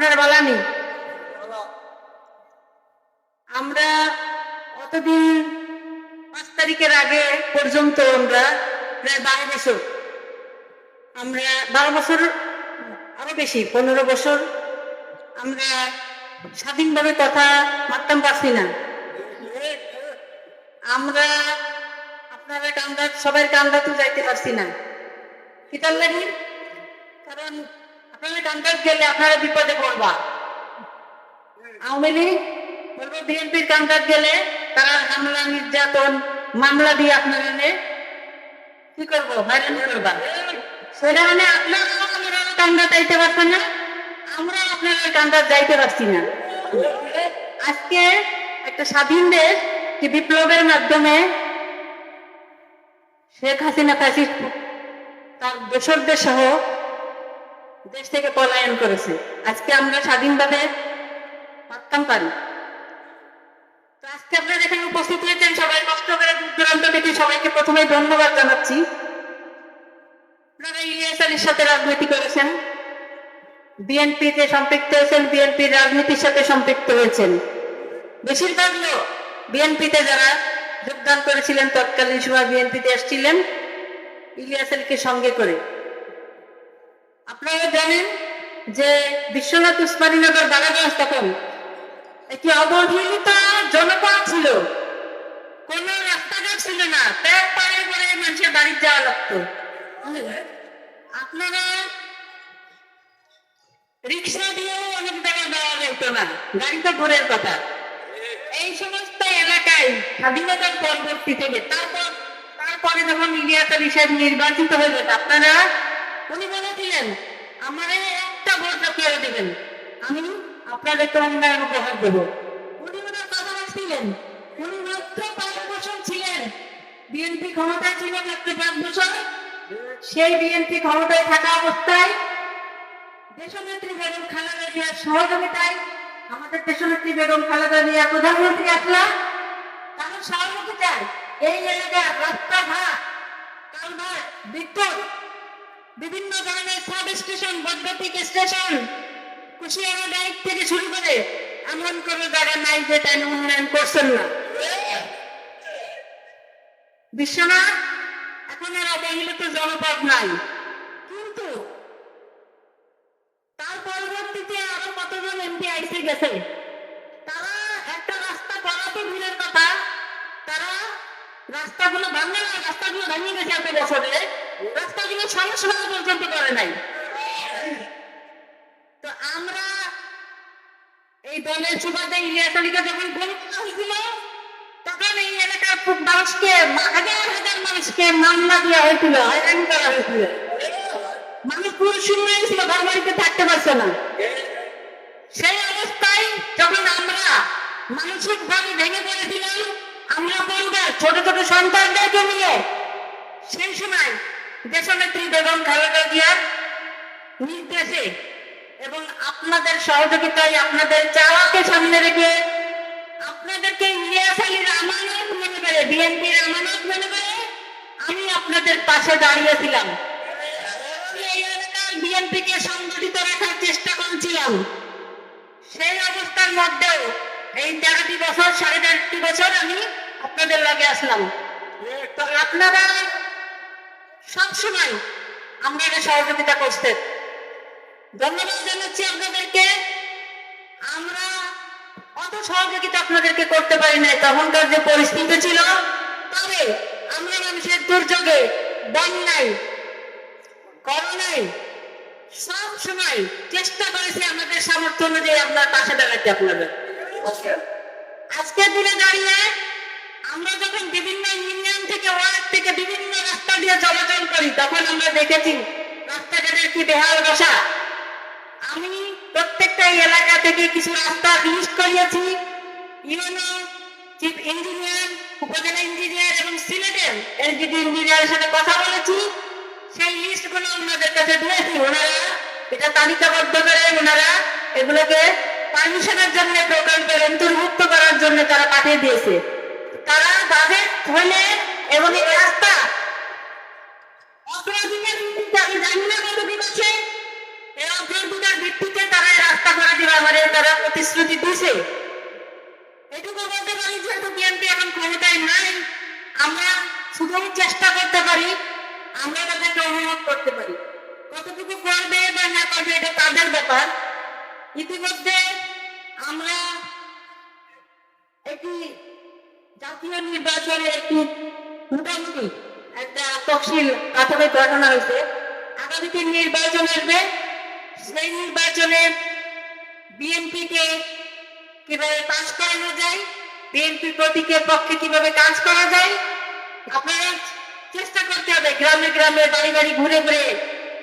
আপনার বলানি আমরা অতদিন পাঁচ তারিখের আগে পর্যন্ত আমরা প্রায় বারো বছর, আমরা বারো বছর, আরও বেশি, পনেরো বছর আমরা স্বাধীনভাবে কথা মারতাম পারছি না। আমরা আপনারা কান্দা সবাই কান্দা তো যাইতে পারছি না। কারণ আপনারা কান্দাত গেলে আপনারা বিপদে পড়বা। আওয়ামী লীগ বলব বিএনপির কান্দাত গেলে তারা হামলা, নির্যাতন, মামলা দিয়ে আপনারা নে কি করব? হয়রানি করবা। সেটা মানে আপনারা আমরা কান্দা যাইতে পারছেন না, আমরা আপনারা কান্দা যাইতে পারছি না। আজকে একটা স্বাধীন দেশ যে বিপ্লবের মাধ্যমে শেখ হাসিনা ফ্যাসিস্ট তার দোসরদের সহ দেশ থেকে পলায়ন করেছে। আজকে আমরা স্বাধীনভাবে পারতাম পারি। তো আজকে আপনারা এখানে উপস্থিত হয়েছেন, সবাই কষ্ট করে দূর দূরান্ত থেকে সবাইকে প্রথমে ধন্যবাদ জানাচ্ছি। আপনারা ইলিয়াস আলীর সাথে রাজনীতি করেছেন। বিএনপিতে সম্পৃক্ত হয়েছেন, বিএনপির রাজনীতির সাথে সম্পৃক্ত হয়েছেন। বেশিরভাগ লোক বিএনপিতে যারা যোগদান করেছিলেন, তৎকালীন সময় বিএনপিতে এসেছিলেন ইলিয়াস আলীকে সঙ্গে করে। আপনারা জানেন যে বিশ্বনাথ উসমানীনগর বালাগঞ্জ তখন একটি অবহেলিত জনপদ ছিল। কোন রাস্তাঘাট ছিল না। প্যাক পাড়ে করে মানুষের বাড়ি যাওয়া লাগতো। আপনারা রিক্সা দিয়েও অনেক জায়গায় যাওয়া যেত না। গাড়ি তো দূরের কথা। এই সমস্ত এলাকায় স্বাধীনতার পরবর্তী থেকে তারপর তারপরে যখন ইলিয়াস আলী সাহেব নির্বাচিত হলেন আপনারা উনি বলেছিলেন আমারে একটা ভোট কেউ দেবেন। আমি আপনাদেরকে অন্যায় উপহার দেব। উনি ওনার কথা রাখছিলেন। উনি মাত্র পাঁচ বছর ছিলেন। বিএনপি ক্ষমতায় ছিল মাত্র পাঁচ বছর। সেই বিএনপি ক্ষমতায় থাকা অবস্থায় দেশনেত্রী বেগম খালেদা জিয়ার সহযোগিতায় আমাদের দেশনেত্রী বেগম খালেদা জিয়া প্রধানমন্ত্রী আসলাম তাদের সহযোগিতায় এই এলাকার রাস্তাঘাট, কালভার্ট, বিদ্যুৎ বিভিন্ন ধরনের সাব স্টেশন, বৈদ্যুতিক স্টেশন কুশিয়ারা ডাইক থেকে শুরু করে এমন কোনো জায়গা নাই যে যেটা উন্নয়ন করছেন না। বিশ্বনাথ, এখন আর অবহেলিত জনপদ নাই। কিন্তু তার পরবর্তীতে আরও কতজন এমপি আইসে গেছে? তারা একটা রাস্তা করা তো দূরের কথা। তারা রাস্তাগুলো ভাঙে রাস্তাগুলো ভেঙে গেছে এত বছরে। রাস্তাগুলো সংস্কার পর্যন্ত করে নাই। তো আমরা এই দলের সুবাদে ইলিয়াস আলীকে যখন গড়ে হয়েছিল, তখন এই এলাকার মানুষকে, হাজার হাজার মানুষকে মামলা দেওয়া হয়েছিল, হয়রানি করা হয়েছিল। মানুষ পুরো শূন্য হয়েছিল ঘর বাড়িতে থাকতে পারছে না। সেই অবস্থায় যখন আমরা মানসিক ভাবে ভেঙে পড়েছিলাম, আমরা পরিবার ছোট ছোট সন্তানদেরকে নিয়ে, সেই সময় দেশনেত্রী বেগম খালেদা জিয়ার নির্দেশে এবং আপনাদের সহযোগিতায় আপনাদের চাওয়াকে সামনে রেখে আপনাদেরকে ইলিয়াস আলীর আমানত মনে করে বিএনপির আমানত মনে করে, আমি আপনাদের পাশে দাঁড়িয়েছিলাম। বিএনপিকে সংগঠিত রাখার চেষ্টা করেছিলাম। সেই অবস্থার মধ্যেও এই তেরোটি বছর, সাড়ে তেরোটি বছর আমি আপনাদের লগে আসলাম। তো আপনারা সবসময় আমাদের সহযোগিতা করতেন ধন্যবাদ জানাচ্ছি আপনাদেরকে। আমরা অত সহযোগিতা আপনাদেরকে করতে পারি নাই। তখনকার যে পরিস্থিতি ছিল তবে আমরা মানুষের দুর্যোগে বন্যায় করোনায় সব সময় চেষ্টা করেছি আমাদের সামর্থ্য অনুযায়ী আপনার পাশে দাঁড়াতে আপনাদের। আজকের দিনে দাঁড়িয়ে আমরা যখন বিভিন্ন ইউনিয়ন থেকে, ওয়ার্ড থেকে বিভিন্ন রাস্তা দিয়ে চলাচল করি, তখন আমরা দেখেছি, রাস্তাঘাটের কি বেহাল দশা। আমি প্রত্যেকটা এলাকা থেকে কিছু রাস্তা লিস্ট করিয়েছি। UNO chief engineer, upazila engineer এবং সিলেটের এলজিডি ইঞ্জিনিয়ারের সাথে কথা বলেছি। সেই লিস্টগুলো ওনাদের কাছে দিয়েছি। ওনারা এটা তালিকাবদ্ধ করে, ওনারা এগুলোকে পারমিশনের জন্য প্রকল্পের অন্তর্ভুক্ত করার জন্য তারা পাঠিয়ে দিয়েছে। তারা বাজেট হলে এবং এই রাস্তা অগ্রাধিকার আমি জানি না এই অগ্রাধিকার ভিত্তিতে তারা এই রাস্তা করার প্রতিশ্রুতি দিছে। এটুকু বলতে পারি, যেহেতু বিএনপি এখন ক্ষমতায় নাই, আমরা শুধু চেষ্টা করতে পারি, আমরা তাদেরকে অনুভব করতে পারি। কতটুকু করবে বা না করবে এটা তাদের ব্যাপার। ইতিমধ্যে আমরা একটি জাতীয় নির্বাচনে একটি মোটামুটি একটা তফসিল প্রাথমিক গঠন হয়েছে। আগামীতে নির্বাচন আসবে। সেই নির্বাচনে বিএনপি কে কীভাবে পাস করানো যায় বিএনপি প্রতীকের পক্ষে কীভাবে কাজ করা যায়, আপনারা চেষ্টা করতে হবে গ্রামে গ্রামে, বাড়ি বাড়ি ঘুরে ঘুরে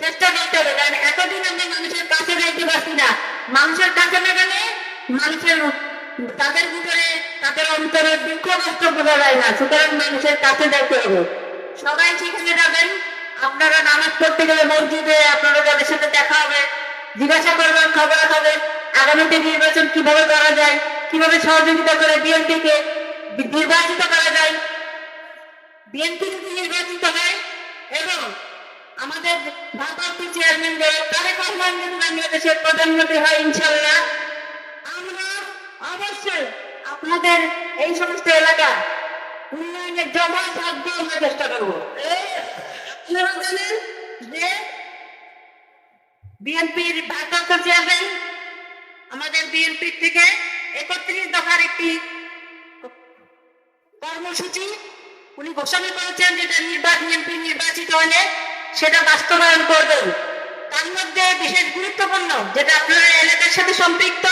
চেষ্টা করতে হবে। কারণ এতদিন আমরা মানুষের কাছে যাইতে পারছি না। মানুষের কাছে না গেলে মানুষের তাদের ভিতরে তাদের অন্তরের দুঃখ কষ্ট বোঝা যায় না, সুতরাং মানুষের কাছে যাইতে হবে। সবাই সেখানে যাবেন, আপনারা নামাজ পড়তে গেলে মসজিদে আপনারা যাদের সাথে দেখা হবে, জিজ্ঞাসা করবেন খবর হবে, আগামীতে নির্বাচন কীভাবে করা যায়, কীভাবে সহযোগিতা করে বিএনপি কে নির্বাচিত করা যায়। বিএনপি যদি নির্বাচিত হয়, এবং আমাদের ভারপ্রাপ্ত চেয়ারম্যান তারেক রহমান যদি বাংলাদেশের প্রধানমন্ত্রী হয় ইনশাল্লাহ আমরা অবশ্যই আপনাদের এই সমস্ত এলাকা উন্নয়নের জমা থাকবে আমরা চেষ্টা করব। আপনারা জানেন যে বিএনপির ভারপ্রাপ্ত চেয়ারম্যান আমাদের বিএনপি থেকে একত্রিশ দফার একটি কর্মসূচি উনি ঘোষণা করেছেন যেটা নির্বাচন বিএনপি নির্বাচিত হলে সেটা বাস্তবায়ন করবেন। তার মধ্যে বিশেষ গুরুত্বপূর্ণ যেটা আপনারা এলাকার সাথে সম্পৃক্ত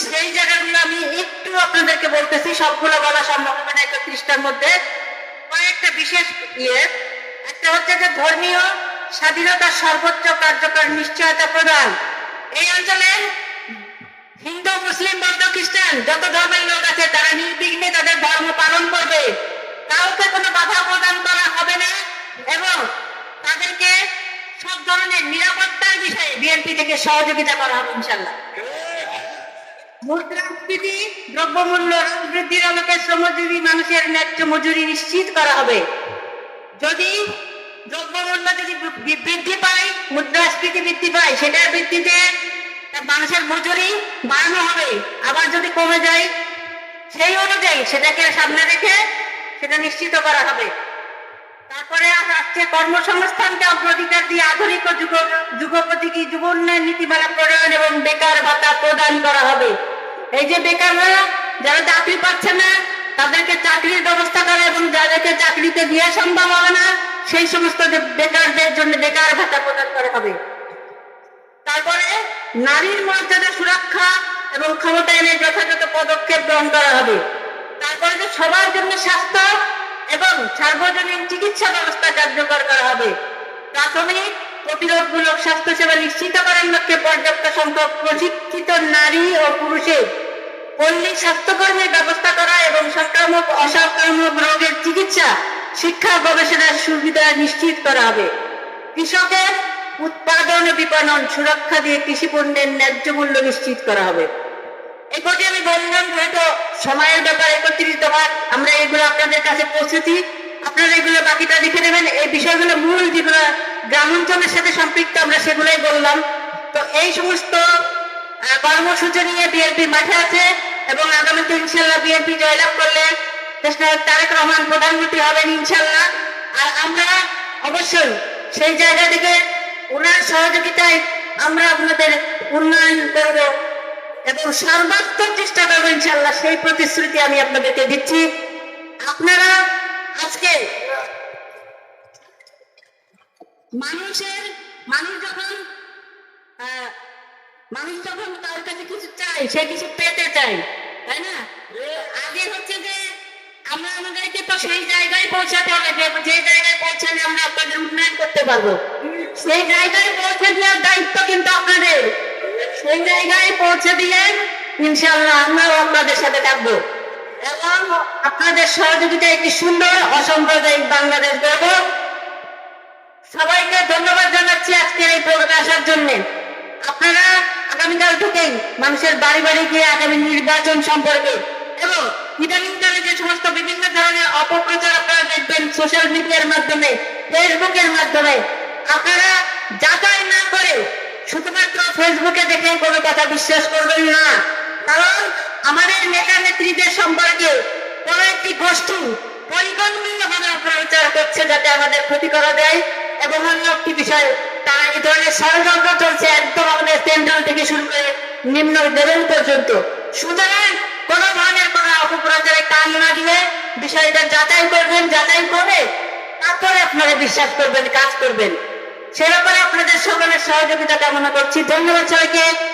সেই জায়গাগুলো আমি একটু আপনাদেরকে বলতেছি, সবগুলো বলা সম্ভব হবে না একটা একত্রিশটার মধ্যে। কয়েকটা বিশেষ ইয়ে। একটা হচ্ছে যে ধর্মীয় স্বাধীনতার সর্বোচ্চ কার্যকর নিশ্চয়তা প্রদান। এই অঞ্চলে হিন্দু, মুসলিম, বৌদ্ধ, খ্রিস্টান যত ধর্মের লোক আছে, তারা নির্বিঘ্নে তাদের ধর্ম পালন করবে। কাউকে কোনো বাধা প্রদান করা হবে না এবং তাদেরকে সব ধরনের নিরাপত্তার বিষয়ে বিএনপি থেকে সহযোগিতা করা হবে ইনশাল্লাহ মুদ্রাস্ফীতি দ্রব্যমূল্য হ্রাস বৃদ্ধির আলোকে শ্রমজীবী মানুষের ন্যায্য মজুরি নিশ্চিত করা হবে। যদি দ্রব্যমূল্য যদি বৃদ্ধি পায়, মুদ্রাস্ফীতি বৃদ্ধি পায়, সেটার ভিত্তিতে মানুষের মজুরি বাড়ানো হবে। আবার যদি কমে যায়, সেই অনুযায়ী সেটাকে সামনে রেখে সেটা নিশ্চিত করা হবে। তারপরে আস- আসছে কর্মসংস্থানকে অগ্রাধিকার দিয়ে আধুনিক যুগ যুগোপযোগী যুব উন্নয়ন নীতিমালা প্রণয়ন এবং বেকার ভাতা প্রদান করা হবে। এই যে বেকাররা যারা চাকরি পাচ্ছে না, তাদেরকে চাকরির ব্যবস্থা করা এবং যাদেরকে চাকরিতে দেওয়া সম্ভব হবে না, সেই সমস্ত বেকারদের জন্য বেকার ভাতা প্রদান করা হবে। তারপরে নারীর মর্যাদা সুরক্ষা এবং ক্ষমতায়নের যথাযথ পদক্ষেপ গ্রহণ করা হবে। তারপরে যে সবার জন্য স্বাস্থ্য এবং সার্বজনীন চিকিৎসা ব্যবস্থা কার্যকর করা হবে। প্রাথমিক প্রতিরোধমূলক স্বাস্থ্যসেবা নিশ্চিত করার লক্ষ্যে পর্যাপ্ত সংখ্যক প্রশিক্ষিত নারী ও পুরুষের পল্লী স্বাস্থ্যকর্মীর ব্যবস্থা করা এবং সংক্রামক অসংক্রামক রোগের চিকিৎসা, শিক্ষা, গবেষণার সুবিধা নিশ্চিত করা হবে। কৃষকের উৎপাদন ও বিপণন সুরক্ষা দিয়ে কৃষি পণ্যের ন্যায্য মূল্য নিশ্চিত করা হবে। কটি আমি বললাম হয়তো সময়ের ব্যাপার একত্রিত দফা আমরা এগুলো আপনাদের কাছে পৌঁছেছি। আপনারা এগুলো বাকিটা লিখে নেবেন। এই বিষয়গুলো মূল যেগুলো গ্রামাঞ্চলের সাথে সম্পৃক্ত, আমরা সেগুলোই বললাম। তো এই সমস্ত কর্মসূচি নিয়ে বিএনপি মাঠে আছে এবং আগামীতে ইনশাল্লাহ বিএনপি জয়লাভ করলে তারেক রহমান প্রধানমন্ত্রী হবেন ইনশাল্লাহ আর আমরা অবশ্যই সেই জায়গা থেকে ওনার সহযোগিতায় আমরা আপনাদের উন্নয়ন করব এবং সর্বাত্মক চেষ্টা করব ইনশাল্লাহ সেই প্রতিশ্রুতি আমি আপনাদেরকে দিচ্ছি। আপনারা আজকে মানুষের, মানুষ যখন মানুষ যখন তার কাছে কিছু চাই সে কিছু পেতে চাই তাই না? আগে হচ্ছে যে আমরা আমাদেরকে তো সেই জায়গায় পৌঁছাতে হবে, যে জায়গায় পৌঁছালে আমরা আপনাদের উন্নয়ন করতে পারব। সেই জায়গায় পৌঁছে দেওয়ার দায়িত্ব কিন্তু আপনাদের। সেই জায়গায় পৌঁছে দিয়ে ইনশাল্লাহ আমরাও আপনাদের সাথে থাকব। এবং আপনাদের সহযোগিতায় একটি সুন্দর, অসাম্প্রদায়িক বাংলাদেশ গড়ব। সবাইকে ধন্যবাদ জানাচ্ছি আজকের এই প্রোগ্রামে আসার জন্য। আপনারা আগামীকাল থেকেই মানুষের বাড়ি বাড়ি গিয়ে আগামী নির্বাচন সম্পর্কে এবং ইদানিংকালে যে সমস্ত বিভিন্ন ধরনের অপপ্রচার আপনারা দেখবেন সোশ্যাল মিডিয়ার মাধ্যমে ফেসবুকের মাধ্যমে, আপনারা যাচাই না করে শুধুমাত্র ফেসবুকে দেখে কোনো কথা বিশ্বাস করবেন না। কারণ আমাদের নেতা নেত্রীদের সম্পর্কে কোনো একটি গোষ্ঠী পরিকল্পিতভাবে প্রচার করছে যাতে আমাদের ক্ষতি করা যায় এবং অন্য একটি বিষয় তারা এই ধরনের ষড়যন্ত্র চলছে একদম আমাদের সেন্ট্রাল থেকে শুরু করে নিম্ন লেভেল পর্যন্ত। সুতরাং কোন ধরনের কোন অপপ্রচারে কান না দিয়ে বিষয়টা যাচাই করবেন, যাচাই করে তারপরে আপনারা বিশ্বাস করবেন, কাজ করবেন। সে ব্যাপারে আপনাদের সকলের সহযোগিতা কামনা করছি। ধন্যবাদ সবাইকে।